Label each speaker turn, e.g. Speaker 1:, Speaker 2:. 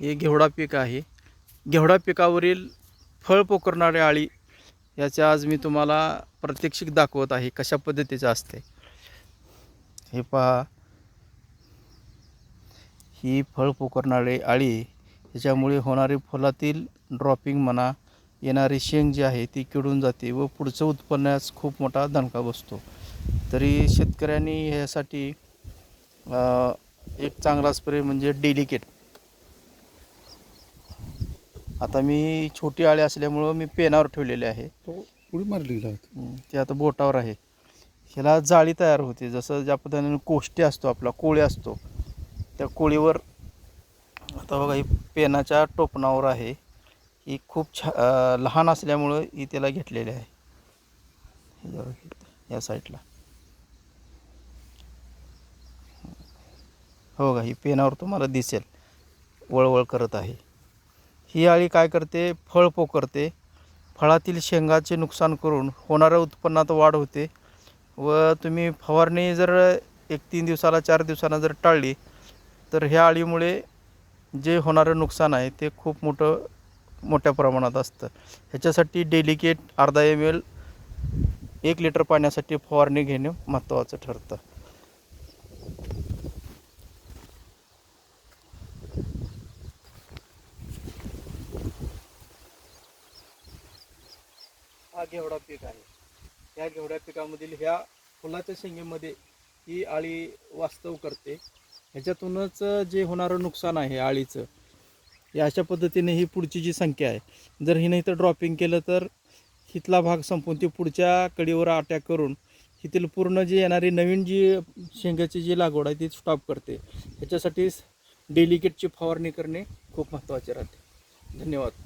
Speaker 1: हे घेवडा पीक आहे. घेवडा पिकावरील फळ पोकरणारे आळी याचे आज मी तुम्हाला प्रात्यक्षिक दाखवत आहे कशा पद्धतीचं असते हे पहा. ही फळ पोखरणारे आळी ह्याच्यामुळे होणारे फुलातील ड्रॉपिंग म्हणा येणारी शेंग जी आहे ती किडून जाते व पुढचं उत्पन्नास खूप मोठा दणका बसतो. तरी शेतकऱ्यांनी ह्यासाठी एक चांगला स्प्रे म्हणजे डेलिकेट. आता मी छोटी आळी असल्यामुळं मी पेनावर ठेवलेले आहे.
Speaker 2: तो उडी मारलेला
Speaker 1: ते आता बोटावर आहे. ह्याला जाळी तयार होते. जसं ज्या पद्धतीने कोष्टी असतो आपला कोळी असतो त्या कोळीवर आता बघा ही पेनाच्या टोपणावर आहे. ही खूप छा लहान असल्यामुळं ही त्याला घेतलेली आहे. या साईडला. हो का ही पेनावर तुम्हाला दिसेल. वळवळ करत आहे. ही अळी काय करते? फळ पोकरते फळातील शेंगाचे नुकसान करून होणाऱ्या उत्पन्नात वाढ होते व तुम्ही फवारणी जर एक तीन दिवसाला चार दिवसांना जर टाळली तर ह्या अळीमुळे जे होणारं नुकसान आहे ते खूप मोठं मोठ्या प्रमाणात असतं. ह्याच्यासाठी डेलिकेट अर्धा एम एल एक लिटर पाण्यासाठी फवारणी घेणे महत्त्वाचं ठरतं. हा घेवडा पीक आहे. या घेवड्या पिकामधील ह्या फुलाच्या शेंगेमध्ये ही आळी वास्तव करते. ह्याच्यातूनच जे होणारं नुकसान आहे आळीचं या अशा पद्धतीने ही पुढची जी संख्या आहे जर हिने इथं ड्रॉपिंग केलं तर हिथला भाग संपून ती पुढच्या कडीवर अटॅक करून हिथील पूर्ण जी येणारी नवीन जी शेंगाची जी लागवड आहे ती स्टॉप करते. ह्याच्यासाठी डेलिकेटची फवारणी करणे खूप महत्त्वाचे राहते. धन्यवाद.